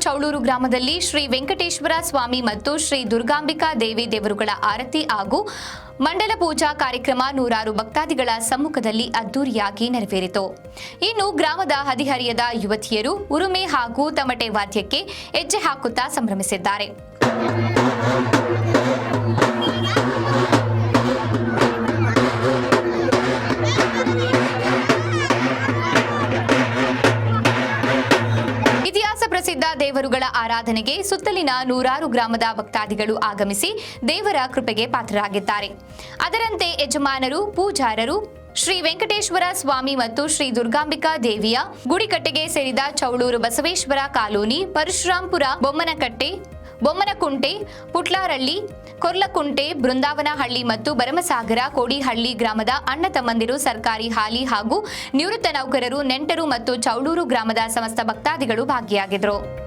ಚೌಳೂರು ಗ್ರಾಮದಲ್ಲಿ ಶ್ರೀ ವೆಂಕಟೇಶ್ವರ ಸ್ವಾಮಿ ಮತ್ತು ಶ್ರೀ ದುರ್ಗಾಂಬಿಕಾ ದೇವಿ ದೇವರುಗಳ ಆರತಿ ಹಾಗೂ ಮಂಡಲ ಪೂಜಾ ಕಾರ್ಯಕ್ರಮ ನೂರಾರು ಭಕ್ತಾದಿಗಳ ಸಮ್ಮುಖದಲ್ಲಿ ಅದ್ದೂರಿಯಾಗಿ ನೆರವೇರಿತು. ಇನ್ನು ಗ್ರಾಮದ ಹದಿಹರಿಯದ ಯುವತಿಯರು ಉರುಮೆ ಹಾಗೂ ತಮಟೆ ವಾದ್ಯಕ್ಕೆ ಹೆಜ್ಜೆ ಹಾಕುತ್ತಾ ಸಂಭ್ರಮಿಸಿದ್ದಾರೆ. ಇತಿಹಾಸ ಪ್ರಸಿದ್ಧ ದೇವರುಗಳ ಆರಾಧನೆಗೆ ಸುತ್ತಲಿನ ನೂರಾರು ಗ್ರಾಮದ ಭಕ್ತಾದಿಗಳು ಆಗಮಿಸಿ ದೇವರ ಕೃಪೆಗೆ ಪಾತ್ರರಾಗಿದ್ದಾರೆ. ಅದರಂತೆ ಯಜಮಾನರು, ಪೂಜಾರರು, ಶ್ರೀ ವೆಂಕಟೇಶ್ವರ ಸ್ವಾಮಿ ಮತ್ತು ಶ್ರೀ ದುರ್ಗಾಂಬಿಕಾ ದೇವಿಯ ಗುಡಿಕಟ್ಟೆಗೆ ಸೇರಿದ ಚೌಳೂರು ಬಸವೇಶ್ವರ ಕಾಲೋನಿ, ಪರಶುರಾಂಪುರ, ಬೊಮ್ಮನಕಟ್ಟೆ ಬೊಮ್ಮನಕುಂಟೆ, ಪುಟ್ಲಾರಳ್ಳಿ, ಕೊರ್ಲಕುಂಟೆ, ಬೃಂದಾವನಹಳ್ಳಿ ಮತ್ತು ಭರಮಸಾಗರ, ಕೋಡಿಹಳ್ಳಿ ಗ್ರಾಮದ ಅಣ್ಣ ತಮ್ಮಂದಿರು ಸರ್ಕಾರಿ ಹಾಲಿ ಹಾಗೂ ನಿವೃತ್ತ ನೌಕರರು, ನೆಂಟರು ಮತ್ತು ಚೌಡೂರು ಗ್ರಾಮದ ಸಮಸ್ತ ಭಕ್ತಾದಿಗಳು ಭಾಗಿಯಾಗಿದ್ದರು